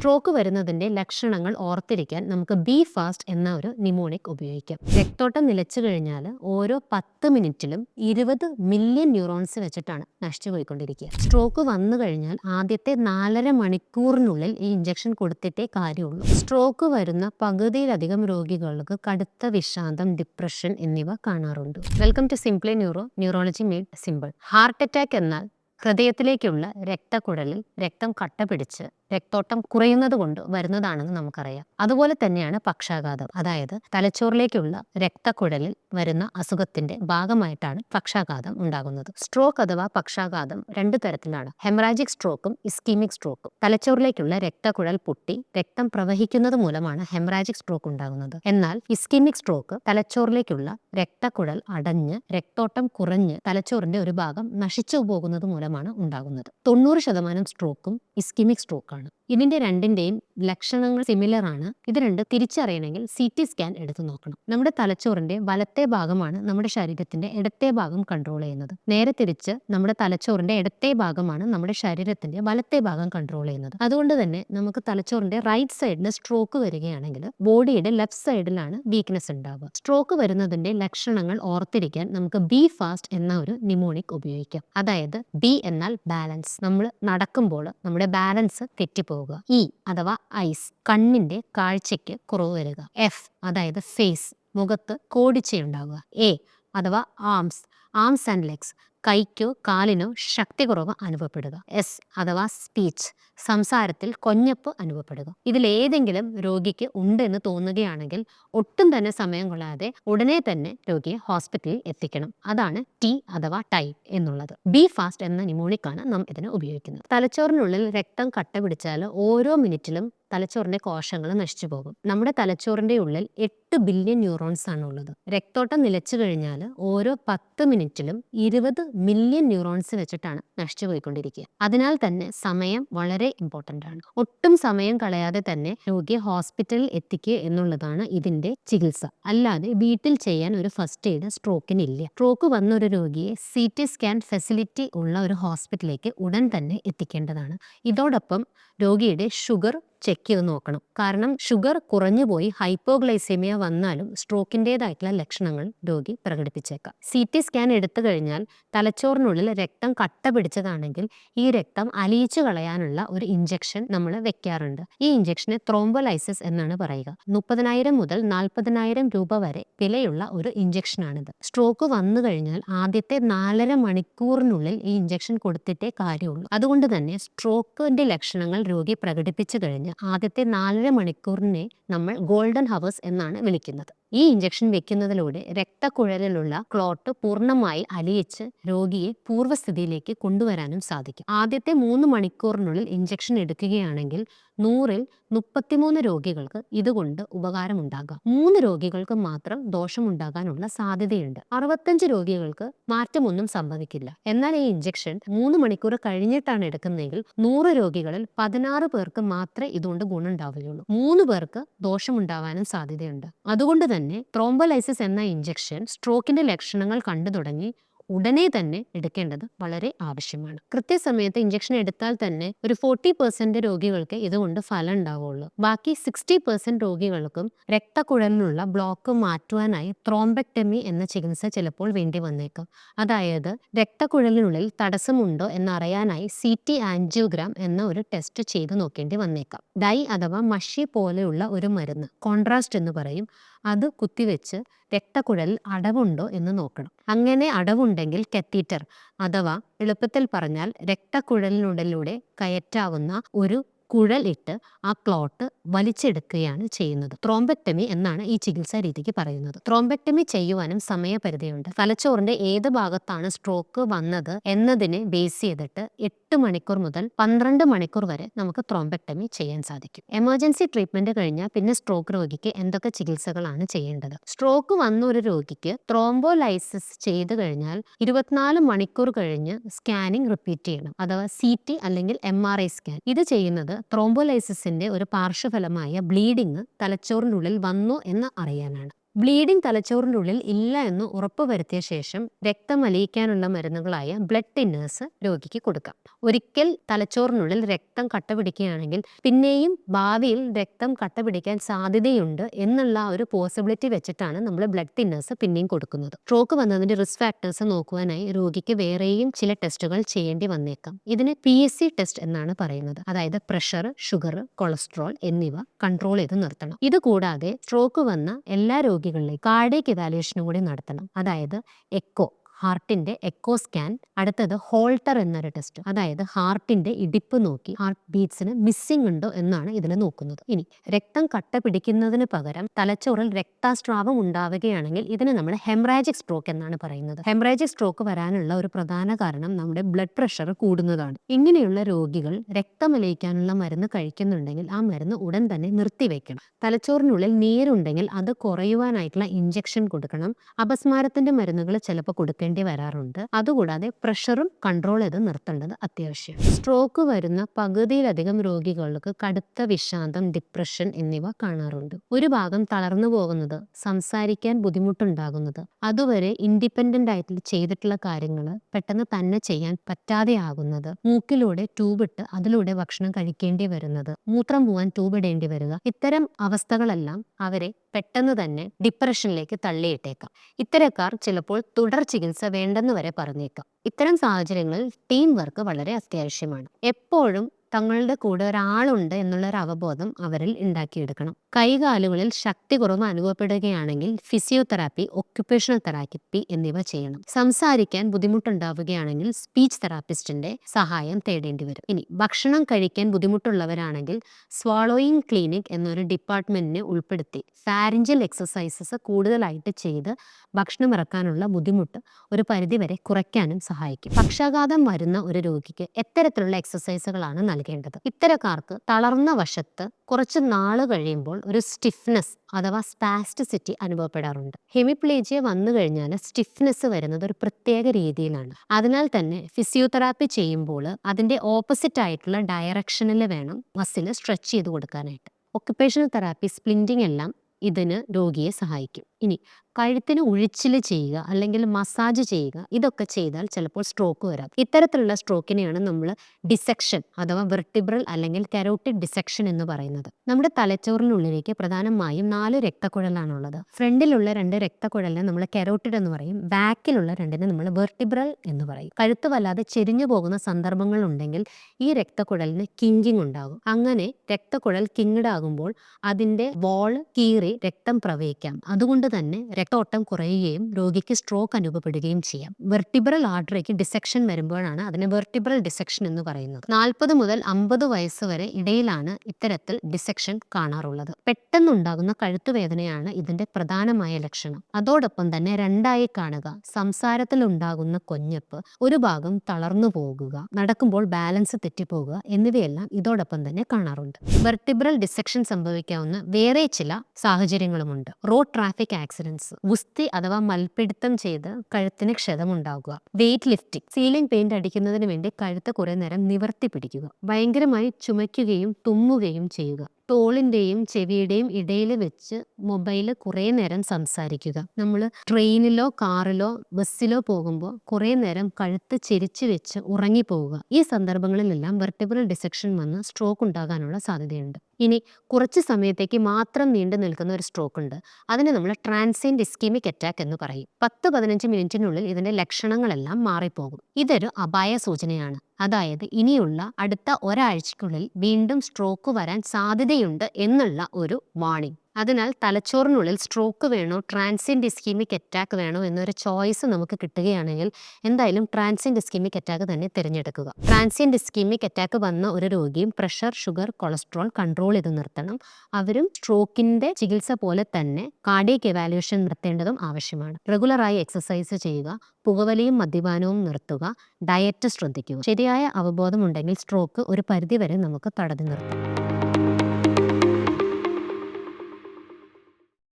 Stroke വരുന്നതിന്റെ ലക്ഷണങ്ങൾ ഓർത്തിരിക്കാൻ നമുക്ക് ബി ഫാസ്റ്റ് എന്ന ഒരു നിമോണിക് ഉപയോഗിക്കാം. രക്തോട്ടം നിലച്ചു കഴിഞ്ഞാൽ ഓരോ പത്ത് മിനിറ്റിലും ഇരുപത് മില്യൺ ന്യൂറോൺസ് വെച്ചിട്ടാണ് നശിച്ചു പോയിക്കൊണ്ടിരിക്കുക. സ്ട്രോക്ക് വന്നു കഴിഞ്ഞാൽ ആദ്യത്തെ നാലര മണിക്കൂറിനുള്ളിൽ ഈ ഇഞ്ചക്ഷൻ കൊടുത്തിട്ടേ കാര്യമുള്ളൂ. സ്ട്രോക്ക് വരുന്ന പകുതിയിലധികം രോഗികൾക്ക് കടുത്ത വിഷാദം ഡിപ്രഷൻ എന്നിവ കാണാറുണ്ട്. Welcome to simply neuro neurology made simple heart attack എന്നാൽ ഹൃദയത്തിലേക്കുള്ള രക്തക്കുഴലിൽ രക്തം കട്ട പിടിച്ച് രക്തോട്ടം കുറയുന്നത് കൊണ്ട് വരുന്നതാണെന്ന് നമുക്കറിയാം. അതുപോലെ തന്നെയാണ് പക്ഷാഘാതം. അതായത് തലച്ചോറിലേക്കുള്ള രക്തക്കുഴലിൽ വരുന്ന അസുഖത്തിന്റെ ഭാഗമായിട്ടാണ് പക്ഷാഘാതം ഉണ്ടാകുന്നത്. സ്ട്രോക്ക് അഥവാ പക്ഷാഘാതം രണ്ട് തരത്തിലാണ്. Haemorrhagic സ്ട്രോക്കും ischemic സ്ട്രോക്കും. തലച്ചോറിലേക്കുള്ള രക്തക്കുഴൽ പൊട്ടി രക്തം പ്രവഹിക്കുന്നത് മൂലമാണ് ഹെമറാജിക് സ്ട്രോക്ക് ഉണ്ടാകുന്നത്. എന്നാൽ ഇസ്കീമിക് സ്ട്രോക്ക് തലച്ചോറിലേക്കുള്ള രക്തക്കുഴൽ അടഞ്ഞ് രക്തോട്ടം കുറഞ്ഞ് തലച്ചോറിന്റെ ഒരു ഭാഗം നശിച്ചു പോകുന്നത് മൂലമാണ് ഉണ്ടാകുന്നത്. തൊണ്ണൂറ് ശതമാനം സ്ട്രോക്കും ഇസ്കിമിക് സ്ട്രോക്കാണ് ഇതിന്റെ രണ്ടിന്റെയും ലക്ഷണങ്ങൾ സിമിലർ ആണ്. ഇത് രണ്ട് തിരിച്ചറിയണമെങ്കിൽ സി ടി സ്കാൻ എടുത്തു നോക്കണം. നമ്മുടെ തലച്ചോറിന്റെ വലത്തെ ഭാഗമാണ് നമ്മുടെ ശരീരത്തിന്റെ ഇടത്തെ ഭാഗം കൺട്രോൾ ചെയ്യുന്നത്. നേരെ തിരിച്ച് നമ്മുടെ തലച്ചോറിന്റെ ഇടത്തെ ഭാഗമാണ് നമ്മുടെ ശരീരത്തിന്റെ വലത്തെ ഭാഗം കൺട്രോൾ ചെയ്യുന്നത്. അതുകൊണ്ട് തന്നെ നമുക്ക് തലച്ചോറിന്റെ റൈറ്റ് സൈഡിന് സ്ട്രോക്ക് വരികയാണെങ്കിൽ ബോഡിയുടെ ലെഫ്റ്റ് സൈഡിലാണ് വീക്ക്നെസ് ഉണ്ടാവുക. സ്ട്രോക്ക് വരുന്നതിന്റെ ലക്ഷണങ്ങൾ ഓർത്തിരിക്കാൻ നമുക്ക് ബി ഫാസ്റ്റ് എന്ന ഒരു നിമോണിക് ഉപയോഗിക്കാം. അതായത് ബി എന്നാൽ ബാലൻസ് നമ്മൾ നടക്കുമ്പോൾ നമ്മുടെ ബാലൻസ് തെറ്റിപ്പോവുക ഇ അഥവാ ഐസ് കണ്ണിന്റെ കാഴ്ചയ്ക്ക് കുറവ് വരിക. എഫ് അതായത് ഫേസ് മുഖത്ത് കോടിച്ചയുണ്ടാവുക എ അഥവാ ആംസ് ആംസ് ആൻഡ് ലെഗ്സ് കൈക്കോ കാലിനോ ശക്തി കുറവ് അനുഭവപ്പെടുക. എസ് അഥവാ സ്പീച്ച് സംസാരത്തിൽ കൊഞ്ഞപ്പ് അനുഭവപ്പെടുക. ഇതിലേതെങ്കിലും രോഗിക്ക് ഉണ്ടെന്ന് തോന്നുകയാണെങ്കിൽ ഒട്ടും തന്നെ സമയം കൊള്ളാതെ ഉടനെ തന്നെ രോഗിയെ ഹോസ്പിറ്റലിൽ എത്തിക്കണം. അതാണ് ടി അഥവാ ടൈ എന്നുള്ളത്. ബി ഫാസ്റ്റ് എന്ന നിമോണിക്കാണ് നാം ഇതിന് ഉപയോഗിക്കുന്നത്. തലച്ചോറിനുള്ളിൽ രക്തം കട്ട പിടിച്ചാൽ ഓരോ മിനിറ്റിലും തലച്ചോറിന്റെ കോശങ്ങൾ നശിച്ചു പോകും. നമ്മുടെ തലച്ചോറിന്റെ ഉള്ളിൽ എട്ട് ബില്യൺ ന്യൂറോൺസ് ആണ് ഉള്ളത്. രക്തോട്ടം നിലച്ചു കഴിഞ്ഞാൽ ഓരോ പത്ത് മിനിറ്റിലും ഇരുപത് മില്യൺ ന്യൂറോൺസ് വെച്ചിട്ടാണ് നശിച്ചു പോയിക്കൊണ്ടിരിക്കുക. അതിനാൽ തന്നെ സമയം വളരെ ഇമ്പോർട്ടന്റ് ആണ്. ഒട്ടും സമയം കളയാതെ തന്നെ രോഗിയെ ഹോസ്പിറ്റലിൽ എത്തിക്കുക എന്നുള്ളതാണ് ഇതിന്റെ ചികിത്സ. അല്ലാതെ വീട്ടിൽ ചെയ്യാൻ ഒരു ഫസ്റ്റ് എയ്ഡ് സ്ട്രോക്കിനില്ല സ്ട്രോക്ക് വന്ന ഒരു രോഗിയെ സി ടി സ്കാൻ ഫെസിലിറ്റി ഉള്ള ഒരു ഹോസ്പിറ്റലിലേക്ക് ഉടൻ തന്നെ എത്തിക്കേണ്ടതാണ്. ഇതോടൊപ്പം രോഗിയുടെ ഷുഗർ ചെക്ക് ചെയ്ത് നോക്കണം. കാരണം ഷുഗർ കുറഞ്ഞു പോയി ഹൈപ്പോഗ്ലൈസേമിയ വന്നാലും സ്ട്രോക്കിന്റെതായിട്ടുള്ള ലക്ഷണങ്ങൾ രോഗി പ്രകടിപ്പിച്ചേക്കാം. സി ടി സ്കാൻ എടുത്തു കഴിഞ്ഞാൽ തലച്ചോറിനുള്ളിൽ രക്തം കട്ട പിടിച്ചതാണെങ്കിൽ ഈ രക്തം അലിയിച്ചു കളയാനുള്ള ഒരു ഇഞ്ചക്ഷൻ നമ്മൾ വെക്കാറുണ്ട്. ഈ ഇഞ്ചക്ഷനെ ത്രോംബോലൈസിസ് എന്നാണ് പറയുക. മുപ്പതിനായിരം മുതൽ നാൽപ്പതിനായിരം രൂപ വരെ വിലയുള്ള ഒരു ഇഞ്ചക്ഷനാണിത് സ്ട്രോക്ക് വന്നു കഴിഞ്ഞാൽ ആദ്യത്തെ നാലര മണിക്കൂറിനുള്ളിൽ ഈ ഇഞ്ചക്ഷൻ കൊടുത്തിട്ടേ കാര്യമുള്ളൂ. അതുകൊണ്ട് തന്നെ സ്ട്രോക്കിന്റെ ലക്ഷണങ്ങൾ രോഗി പ്രകടിപ്പിച്ചു കഴിഞ്ഞ് ആദ്യത്തെ നാലര മണിക്കൂറിനെ നമ്മൾ ഗോൾഡൻ ഹവേഴ്സ് എന്നാണ് വിളിക്കുന്നത്. ഈ ഇഞ്ചക്ഷൻ വെക്കുന്നതിലൂടെ രക്തക്കുഴലിലുള്ള ക്ലോട്ട് പൂർണമായി അലിയിച്ച് രോഗിയെ പൂർവസ്ഥിതിയിലേക്ക് കൊണ്ടുവരാനും സാധിക്കും. ആദ്യത്തെ മൂന്ന് മണിക്കൂറിനുള്ളിൽ ഇഞ്ചക്ഷൻ എടുക്കുകയാണെങ്കിൽ നൂറിൽ മുപ്പത്തിമൂന്ന് രോഗികൾക്ക് ഇതുകൊണ്ട് ഉപകാരമുണ്ടാകാം. മൂന്ന് രോഗികൾക്ക് മാത്രം ദോഷമുണ്ടാകാനുള്ള സാധ്യതയുണ്ട്. അറുപത്തഞ്ച് രോഗികൾക്ക് മാറ്റമൊന്നും സംഭവിക്കില്ല. എന്നാൽ ഈ ഇഞ്ചക്ഷൻ മൂന്ന് മണിക്കൂർ കഴിഞ്ഞിട്ടാണ് എടുക്കുന്നതെങ്കിൽ നൂറ് രോഗികളിൽ പതിനാറ് പേർക്ക് മാത്രമേ ഇതുകൊണ്ട് ഗുണമുണ്ടാവുകയുള്ളൂ. മൂന്ന് പേർക്ക് ദോഷമുണ്ടാവാനും സാധ്യതയുണ്ട്. അതുകൊണ്ട് തന്നെ ത്രോംബോലൈസിസ് എന്ന ഇഞ്ചക്ഷൻ സ്ട്രോക്കിന്റെ ലക്ഷണങ്ങൾ കണ്ടു തുടങ്ങി. ഉടനെ തന്നെ എടുക്കേണ്ടത് വളരെ ആവശ്യമാണ്. കൃത്യസമയത്ത് ഇഞ്ചക്ഷൻ എടുത്താൽ തന്നെ ഒരു ഫോർട്ടി പെർസെന്റ് രോഗികൾക്ക് ഇതുകൊണ്ട് ഫലം ഉണ്ടാവുള്ളൂ. ബാക്കി സിക്സ്റ്റി പെർസെന്റ് രോഗികൾക്കും രക്തക്കുഴലിനുള്ള ബ്ലോക്ക് മാറ്റുവാനായി ത്രോംബക്ടമി എന്ന ചികിത്സ ചിലപ്പോൾ വേണ്ടി വന്നേക്കും. അതായത് രക്തക്കുഴലിനുള്ളിൽ തടസ്സമുണ്ടോ എന്നറിയാനായി സി ടി ആൻജിയോഗ്രാം എന്ന ഒരു ടെസ്റ്റ് ചെയ്തു നോക്കേണ്ടി വന്നേക്കാം. ഡൈ അഥവാ മഷി പോലെയുള്ള ഒരു മരുന്ന് കോൺട്രാസ്റ്റ് എന്ന് പറയും. അത് കുത്തിവെച്ച് രക്തക്കുഴലിൽ അടവുണ്ടോ എന്ന് നോക്കണം. അങ്ങനെ അടവുണ്ടെങ്കിൽ കത്തീറ്റർ അഥവാ എളുപ്പത്തിൽ പറഞ്ഞാൽ രക്തക്കുഴലിനുള്ളിലൂടെ കയറ്റാവുന്ന ഒരു കുഴൽ ഇട്ട് ആ ക്ലോട്ട് വലിച്ചെടുക്കുകയാണ് ചെയ്യുന്നത്. ത്രോംബക്ടമി എന്നാണ് ഈ ചികിത്സാ രീതിക്ക് പറയുന്നത്. ത്രോംബക്ടമി ചെയ്യുവാനും സമയപരിധിയുണ്ട്. തലച്ചോറിന്റെ ഏത് ഭാഗത്താണ് സ്ട്രോക്ക് വന്നത് എന്നതിനെ ബേസ് ചെയ്തിട്ട് എട്ട് മണിക്കൂർ മുതൽ പന്ത്രണ്ട് മണിക്കൂർ വരെ നമുക്ക് ത്രോംബക്ടമി ചെയ്യാൻ സാധിക്കും. എമർജൻസി ട്രീറ്റ്മെന്റ് കഴിഞ്ഞാൽ പിന്നെ സ്ട്രോക്ക് രോഗിക്ക് എന്തൊക്കെ ചികിത്സകളാണ് ചെയ്യേണ്ടത്? സ്ട്രോക്ക് വന്ന ഒരു രോഗിക്ക് ത്രോംബോലൈസിസ് ചെയ്തു കഴിഞ്ഞാൽ ഇരുപത്തിനാല് മണിക്കൂർ കഴിഞ്ഞ് സ്കാനിങ് റിപ്പീറ്റ് ചെയ്യണം. അഥവാ സി ടി അല്ലെങ്കിൽ എം ആർ ഐ സ്കാൻ. ഇത് ചെയ്യുന്നത് ത്രോംബോലൈസിസിന്റെ ഒരു പാർശ്വഫലമായ ബ്ലീഡിങ് തലച്ചോറിനുള്ളിൽ വന്നു എന്ന് അറിയാനാണ്. ബ്ലീഡിംഗ് തലച്ചോറിന്റെ ഉള്ളിൽ ഇല്ല എന്ന് ഉറപ്പുവരുത്തിയ ശേഷം രക്തം അലിയിക്കാനുള്ള മരുന്നുകളായ ബ്ലഡ് തിന്നേഴ്സ് രോഗിക്ക് കൊടുക്കാം. ഒരിക്കൽ തലച്ചോറിനുള്ളിൽ രക്തം കട്ട പിടിക്കുകയാണെങ്കിൽ പിന്നെയും ഭാവിയിൽ രക്തം കട്ട പിടിക്കാൻ സാധ്യതയുണ്ട് എന്നുള്ള ഒരു പോസിബിലിറ്റി വെച്ചിട്ടാണ് നമ്മൾ ബ്ലഡ് തിന്നേഴ്സ് പിന്നെയും കൊടുക്കുന്നത്. സ്ട്രോക്ക് വന്നതിന്റെ റിസ്ക് ഫാക്ടേഴ്സ് നോക്കുവാനായി രോഗിക്ക് വേറെയും ചില ടെസ്റ്റുകൾ ചെയ്യേണ്ടി വന്നേക്കാം. ഇതിന് പി എസ് സി ടെസ്റ്റ് എന്നാണ് പറയുന്നത്. അതായത് പ്രഷർ ഷുഗർ കൊളസ്ട്രോൾ എന്നിവ കൺട്രോൾ ചെയ്ത് നിർത്തണം. ഇത് കൂടാതെ സ്ട്രോക്ക് വന്ന എല്ലാ രോഗികളിലേക്കും കാർഡിയക് ഇവാലുവേഷനും കൂടി നടത്തണം. അതായത് എക്കോ ഹാർട്ടിന്റെ എക്കോ സ്കാൻ അടുത്തത് ഹോൾട്ടർ എന്നൊരു ടെസ്റ്റ്. അതായത് ഹാർട്ടിന്റെ ഇടിപ്പ് നോക്കി ഹാർട്ട് ബീറ്റ്സിന് മിസ്സിംഗ് ഉണ്ടോ എന്നാണ് ഇതിൽ നോക്കുന്നത്. ഇനി രക്തം കട്ട പിടിക്കുന്നതിന് പകരം തലച്ചോറിൽ രക്താസ്രാവം ഉണ്ടാവുകയാണെങ്കിൽ ഇതിന് നമ്മൾ ഹെമറാജിക് സ്ട്രോക്ക് എന്നാണ് പറയുന്നത്. ഹെമറാജിക് സ്ട്രോക്ക് വരാനുള്ള ഒരു പ്രധാന കാരണം നമ്മുടെ ബ്ലഡ് പ്രഷർ കൂടുന്നതാണ്. ഇങ്ങനെയുള്ള രോഗികൾ രക്തമലയിക്കാനുള്ള മരുന്ന് കഴിക്കുന്നുണ്ടെങ്കിൽ ആ മരുന്ന് ഉടൻ തന്നെ നിർത്തിവെക്കണം. തലച്ചോറിനുള്ളിൽ നീരുണ്ടെങ്കിൽ അത് കുറയുവാനായിട്ടുള്ള ഇഞ്ചക്ഷൻ കൊടുക്കണം. അപസ്മാരത്തിന്റെ മരുന്നുകൾ ചിലപ്പോൾ കൊടുക്കേണ്ടി വരാറുണ്ട്. അതുകൂടാതെ പ്രഷറും കൺട്രോൾ ചെയ്ത് നിർത്തേണ്ടത് അത്യാവശ്യം. സ്ട്രോക്ക് വരുന്ന പകുതിയിലധികം രോഗികൾക്ക് കടുത്ത വിഷാന്തം ഡിപ്രഷൻ എന്നിവ കാണാറുണ്ട്. ഒരു ഭാഗം തളർന്നു പോകുന്നത് സംസാരിക്കാൻ ബുദ്ധിമുട്ടുണ്ടാകുന്നത് അതുവരെ ഇൻഡിപെൻഡന്റ് ആയിട്ട് ചെയ്തിട്ടുള്ള കാര്യങ്ങൾ പെട്ടെന്ന് തന്നെ ചെയ്യാൻ പറ്റാതെ ആകുന്നത് മൂക്കിലൂടെ ട്യൂബിട്ട് അതിലൂടെ ഭക്ഷണം കഴിക്കേണ്ടി വരുന്നത് മൂത്രം പോവാൻ ട്യൂബ് ഇടേണ്ടി വരിക ഇത്തരം അവസ്ഥകളെല്ലാം അവരെ പെട്ടെന്ന് തന്നെ ഡിപ്രഷനിലേക്ക് തള്ളിയിട്ടേക്കാം. ഇത്തരക്കാർ ചിലപ്പോൾ തുടർ ചികിത്സ വേണ്ടെന്ന് വരെ പറഞ്ഞേക്കാം. ഇത്തരം സാഹചര്യങ്ങളിൽ ടീം വർക്ക് വളരെ അത്യാവശ്യമാണ്. എപ്പോഴും തങ്ങളുടെ കൂടെ ഒരാളുണ്ട് എന്നുള്ള ഒരു അവബോധം അവരിൽ ഉണ്ടാക്കിയെടുക്കണം. കൈകാലുകളിൽ ശക്തി കുറവ് അനുഭവപ്പെടുകയാണെങ്കിൽ ഫിസിയോതെറാപ്പി ഒക്യുപ്പേഷണൽ തെറാപ്പി എന്നിവ ചെയ്യണം. സംസാരിക്കാൻ ബുദ്ധിമുട്ടുണ്ടാവുകയാണെങ്കിൽ സ്പീച്ച് തെറാപ്പിസ്റ്റിന്റെ സഹായം തേടേണ്ടി വരും. ഇനി ഭക്ഷണം കഴിക്കാൻ ബുദ്ധിമുട്ടുള്ളവരാണെങ്കിൽ സ്വാളോയിങ് ക്ലിനിക് എന്നൊരു ഡിപ്പാർട്ട്മെന്റിനെ ഉൾപ്പെടുത്തി ഫാരിഞ്ചൽ എക്സസൈസസ് കൂടുതലായിട്ട് ചെയ്ത് ഭക്ഷണം ഇറക്കാനുള്ള ബുദ്ധിമുട്ട് ഒരു പരിധിവരെ കുറയ്ക്കാനും സഹായിക്കും. പക്ഷാഘാതം വരുന്ന ഒരു രോഗിക്ക് എത്തരത്തിലുള്ള എക്സസൈസുകളാണ് നൽകേണ്ടത്. ഇത്തരക്കാർക്ക് തളർന്ന വശത്ത് കുറച്ച് നാൾ കഴിയുമ്പോൾ ഒരു സ്റ്റിഫ്നെസ് അഥവാ സ്പാസ്റ്റിസിറ്റി അനുഭവപ്പെടാറുണ്ട്. ഹെമിപ്ലേജിയ വന്നു കഴിഞ്ഞാൽ സ്റ്റിഫ്നെസ് വരുന്നത് ഒരു പ്രത്യേക രീതിയിലാണ്. അതിനാൽ തന്നെ ഫിസിയോതെറാപ്പി ചെയ്യുമ്പോൾ അതിന്റെ ഓപ്പോസിറ്റ് ആയിട്ടുള്ള ഡയറക്ഷനിൽ വേണം മസിൽ സ്ട്രെച്ച് ചെയ്ത് കൊടുക്കാനായിട്ട്. ഒക്കുപേഷണൽ തെറാപ്പി സ്പ്ലിന്റിംഗ് എല്ലാം ഇതിന് രോഗിയെ സഹായിക്കും. ഇനി കഴുത്തിന് ഉഴിച്ചിൽ ചെയ്യുക അല്ലെങ്കിൽ മസാജ് ചെയ്യുക ഇതൊക്കെ ചെയ്താൽ ചിലപ്പോൾ സ്ട്രോക്ക് വരാം. ഇത്തരത്തിലുള്ള സ്ട്രോക്കിനെയാണ് നമ്മൾ ഡിസെക്ഷൻ അഥവാ വെർട്ടിബ്രൽ അല്ലെങ്കിൽ കരോട്ടിക് ഡിസെക്ഷൻ എന്ന് പറയുന്നത്. നമ്മുടെ തലച്ചോറിനുള്ളിലേക്ക് പ്രധാനമായും നാല് രക്തക്കുഴലാണുള്ളത്. ഫ്രണ്ടിലുള്ള രണ്ട് രക്തക്കുഴലിനെ നമ്മൾ കരോട്ടിഡ് എന്ന് പറയും. ബാക്കിലുള്ള രണ്ടിനെ നമ്മൾ വെർട്ടിബ്രൽ എന്ന് പറയും. കഴുത്ത് വല്ലാതെ ചെരിഞ്ഞു പോകുന്ന സന്ദർഭങ്ങൾ ഉണ്ടെങ്കിൽ ഈ രക്തക്കുഴലിന് കിങ്കിങ് ഉണ്ടാകും. അങ്ങനെ രക്തക്കുഴൽ കിങ്ഡ് ആകുമ്പോൾ അതിന്റെ വോൾ കീറി രക്തം പ്രവഹിക്കാം. അതുകൊണ്ട് തന്നെ രക്തോട്ടം കുറയുകയും രോഗിക്ക് സ്ട്രോക്ക് അനുഭവപ്പെടുകയും ചെയ്യാം. വെർട്ടിബ്രൽ ആർട്ടറിക്ക് ഡിസെക്ഷൻ വരുമ്പോഴാണ് അതിന് വെർട്ടിബ്രൽ ഡിസെക്ഷൻ എന്ന് പറയുന്നത്. നാൽപ്പത് മുതൽ അമ്പത് വയസ്സ് വരെ ഇടയിലാണ് ഇത്തരത്തിൽ ഡിസെക്ഷൻ കാണാറുള്ളത്. പെട്ടെന്നുണ്ടാകുന്ന കഴുത്തുവേദനയാണ് ഇതിന്റെ പ്രധാനമായ ലക്ഷണം. അതോടൊപ്പം തന്നെ രണ്ടായി കാണുക സംസാരത്തിൽ ഉണ്ടാകുന്ന കൊഞ്ഞപ്പ് ഒരു ഭാഗം തളർന്നു പോകുക നടക്കുമ്പോൾ ബാലൻസ് തെറ്റിപ്പോകുക എന്നിവയെല്ലാം ഇതോടൊപ്പം തന്നെ കാണാറുണ്ട്. വെർട്ടിബ്രൽ ഡിസെക്ഷൻ സംഭവിക്കാവുന്ന വേറെ ചില സാഹചര്യങ്ങളുമുണ്ട്. റോഡ് ട്രാഫിക് ആക്സിഡൻസ് ഗുസ്തി അഥവാ മൽപിടുത്തം ചെയ്ത് കഴുത്തിന് ക്ഷതമുണ്ടാകുക. വെയിറ്റ് ലിഫ്റ്റിംഗ് സീലിംഗ് പെയിന്റ് അടിക്കുന്നതിന് വേണ്ടി കഴുത്ത് കുറെ നേരം നിവർത്തി പിടിക്കുക. ഭയങ്കരമായി ചുമയ്ക്കുകയും തുമ്മുകയും ചെയ്യുക. തോളിന്റെയും ചെവിയുടെയും ഇടയിൽ വെച്ച് മൊബൈൽ കുറേ നേരം സംസാരിക്കുക. നമ്മൾ ട്രെയിനിലോ കാറിലോ ബസ്സിലോ പോകുമ്പോൾ കുറേ നേരം കഴുത്ത് ചെരിച്ചു വെച്ച് ഉറങ്ങിപ്പോവുക. ഈ സന്ദർഭങ്ങളിലെല്ലാം വെർട്ടിബ്രൽ ഡിസെക്ഷൻ വന്ന് സ്ട്രോക്ക് ഉണ്ടാകാനുള്ള സാധ്യതയുണ്ട്. ഇനി കുറച്ച് സമയത്തേക്ക് മാത്രം നീണ്ടു നിൽക്കുന്ന ഒരു സ്ട്രോക്ക് ഉണ്ട്. അതിനെ നമ്മൾ ട്രാൻസെൻഡ് ഇസ്കീമിക് അറ്റാക്ക് എന്ന് പറയും. പത്ത് പതിനഞ്ച് മിനിറ്റിനുള്ളിൽ ഇതിന്റെ ലക്ഷണങ്ങളെല്ലാം മാറിപ്പോകും. ഇതൊരു അപായ സൂചനയാണ്. അതായത് ഇനിയുള്ള അടുത്ത ഒരാഴ്ചക്കുള്ളിൽ വീണ്ടും സ്ട്രോക്ക് വരാൻ സാധ്യതയുണ്ട് എന്നുള്ള ഒരു വാണിംഗ് അതിനാൽ തലച്ചോറിനുള്ളിൽ സ്ട്രോക്ക് വേണോ ട്രാൻസിയന്റ് ഇസ്കീമിക് അറ്റാക്ക് വേണോ എന്നൊരു ചോയ്സ് നമുക്ക് കിട്ടുകയാണെങ്കിൽ എന്തായാലും ട്രാൻസിയന്റ് ഇസ്കീമിക് അറ്റാക്ക് തന്നെ തിരഞ്ഞെടുക്കുക. ട്രാൻസിയന്റ് ഇസ്കീമിക് അറ്റാക്ക് വന്ന ഒരു രോഗിയും പ്രഷർ ഷുഗർ കൊളസ്ട്രോൾ കൺട്രോൾ ചെയ്ത് നിർത്തണം. അവരും സ്ട്രോക്കിന്റെ ചികിത്സ പോലെ തന്നെ കാർഡിയക് എവാലുവേഷൻ നിർത്തേണ്ടതും ആവശ്യമാണ്. റെഗുലറായി എക്സസൈസ് ചെയ്യുക പുകവലിയും മദ്യപാനവും നിർത്തുക ഡയറ്റ് ശ്രദ്ധിക്കുക. ശരിയായ അവബോധമുണ്ടെങ്കിൽ സ്ട്രോക്ക് ഒരു പരിധിവരെ നമുക്ക് തടഞ്ഞു നിർത്താം.